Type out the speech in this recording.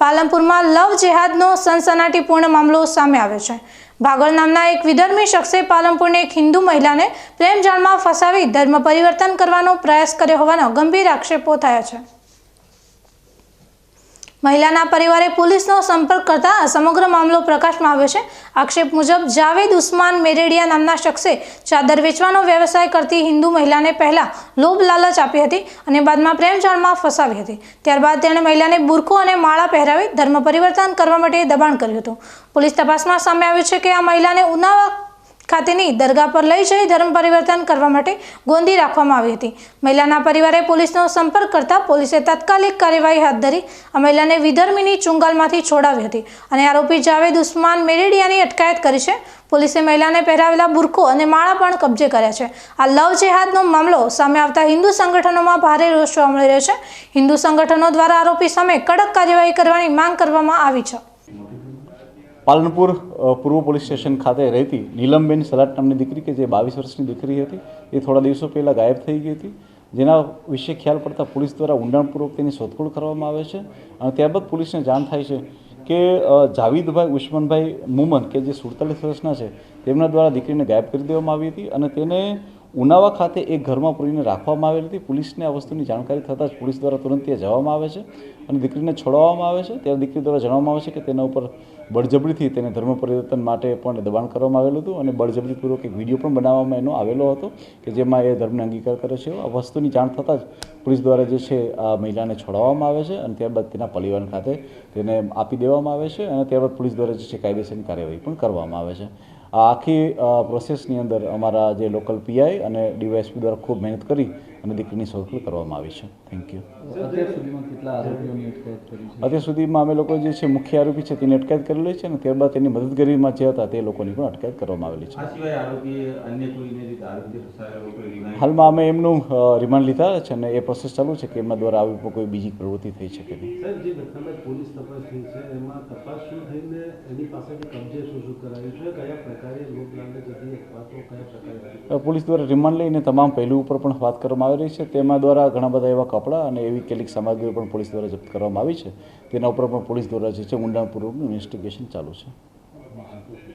પાલનપુરમાં લવ જેહાદનો સનસનાટીપૂર્ણ મામલો સામે આવ્યો છે. ભાગળ નામના એક વિધર્મી શખ્સે પાલનપુરની એક હિન્દુ મહિલાને પ્રેમ જાળમાં ફસાવી ધર્મ પરિવર્તન કરવાનો પ્રયાસ કર્યો હોવાના ગંભીર આક્ષેપો થયા છે. મહિલાના પરિવારે પોલીસનો સંપર્ક કરતા સમગ્ર મામલો પ્રકાશમાં આવ્યો છે. આક્ષેપ મુજબ, જાવેદ ઉસ્માન મેરેડિયા નામના શખ્સે ચાદર વેચવાનો વ્યવસાય કરતી હિન્દુ મહિલાને પહેલા લોભ લાલચ આપી હતી અને બાદમાં પ્રેમજાળમાં ફસાવી હતી. ત્યારબાદ તેણે મહિલાને બુરખો અને માળા પહેરાવી ધર્મ પરિવર્તન કરવા માટે દબાણ કર્યું હતું. પોલીસ તપાસમાં સામે આવ્યું છે કે આ મહિલાને ઉનાવા ખાતેની દરગાહ પર લઈ જઈ ધર્મ પરિવર્તન કરવા માટે ગોંધી રાખવામાં આવી હતી. મહિલાના પરિવારે પોલીસનો સંપર્ક કરતા પોલીસે તાત્કાલિક કાર્યવાહી હાથ ધરી આ મહિલાને વિધર્મીની ચુંગાલમાંથી છોડાવી હતી અને આરોપી જાવેદ ઉસ્માન મેરેડિયાની અટકાયત કરી છે. પોલીસે મહિલાને પહેરાવેલા બુરખો અને માળા પણ કબજે કર્યા છે. આ લવ જેહાદનો મામલો સામે આવતા હિન્દુ સંગઠનોમાં ભારે રોષ જોવા મળી રહ્યો છે. હિન્દુ સંગઠનો દ્વારા આરોપી સામે કડક કાર્યવાહી કરવાની માંગ કરવામાં આવી છે. પાલનપુર પૂર્વ પોલીસ સ્ટેશન ખાતે રહેતી નીલમબેન સલાટ નામની દીકરી કે જે બાવીસ વર્ષની દીકરી હતી, એ થોડા દિવસો પહેલાં ગાયબ થઈ ગઈ હતી. જેના વિશે ખ્યાલ પડતા પોલીસ દ્વારા ઊંડાણપૂર્વક તેની શોધખોળ કરવામાં આવે છે અને ત્યારબાદ પોલીસને જાણ થાય છે કે જાવીદભાઈ, ઉસ્માનભાઈ મુમન, કે જે સુડતાલીસ વર્ષના છે, તેમના દ્વારા દીકરીને ગાયબ કરી દેવામાં આવી હતી અને તેને ઉનાવા ખાતે એક ઘરમાં પૂરીને રાખવામાં આવેલી હતી. પોલીસને આ વસ્તુની જાણકારી થતાં જ પોલીસ દ્વારા તુરંત ત્યાં જવામાં આવે છે અને દીકરીને છોડાવવામાં આવે છે. ત્યારે દીકરી દ્વારા જણાવવામાં આવે છે કે તેના ઉપર બળજબરીથી તેને ધર્મ પરિવર્તન માટે પણ દબાણ કરવામાં આવેલું હતું અને બળજબરીપૂર્વક એક વીડિયો પણ બનાવવામાં એનો આવેલો હતો કે જેમાં એ ધર્મને અંગીકાર કરે છે. આ વસ્તુની જાણ થતાં જ પોલીસ દ્વારા જે છે આ મહિલાને છોડાવવામાં આવે છે અને ત્યારબાદ તેના પરિવાર ખાતે તેને આપી દેવામાં આવે છે અને ત્યારબાદ પોલીસ દ્વારા જે છે કાયદેસરની કાર્યવાહી પણ કરવામાં આવે છે. આ આખી પ્રોસેસની અંદર અમારા જે લોકલ પીઆઈ અને ડીવાયએસપી દ્વારા ખૂબ મહેનત કરી અને દીકરીની શોધખોળ કરવામાં આવી છે. થેન્ક યુ અત્યાર સુધીમાં અમે લોકો જે છે મુખ્ય આરોપી છે તેની અટકાયત કરેલી છે અને ત્યારબાદ તેની મદદગીરીમાં જે હતા તે લોકોની પણ અટકાયત કરવામાં આવેલી છે. હાલમાં અમે એમનું રિમાન્ડ લીધા છે અને એ પ્રોસેસ ચાલુ છે કે એમના દ્વારા આવી કોઈ બીજી પ્રવૃત્તિ થઈ શકે નહીં. પોલીસ તપાસ થઈ છે એમાં તપાસ શું થઈને એની પાસેથી કબજે શું શું કરાયું છે? કયા પ્રકારે લોક લાલચ હતી અથવા તો કયા પ્રકારે અ, પોલીસ દ્વારા રિમાન્ડ લઈને તમામ પહેલું ઉપર પણ વાત કરવામાં આવી રહી છે. તેમાં દ્વારા ઘણા બધા એવા કપડાં અને એવી કેટલીક સામગ્રીઓ પણ પોલીસ દ્વારા જપ્ત કરવામાં આવી છે. તેના ઉપર પણ પોલીસ દ્વારા જે છે ઊંડાણપૂર્વકનું ઇન્વેસ્ટિગેશન ચાલુ છે.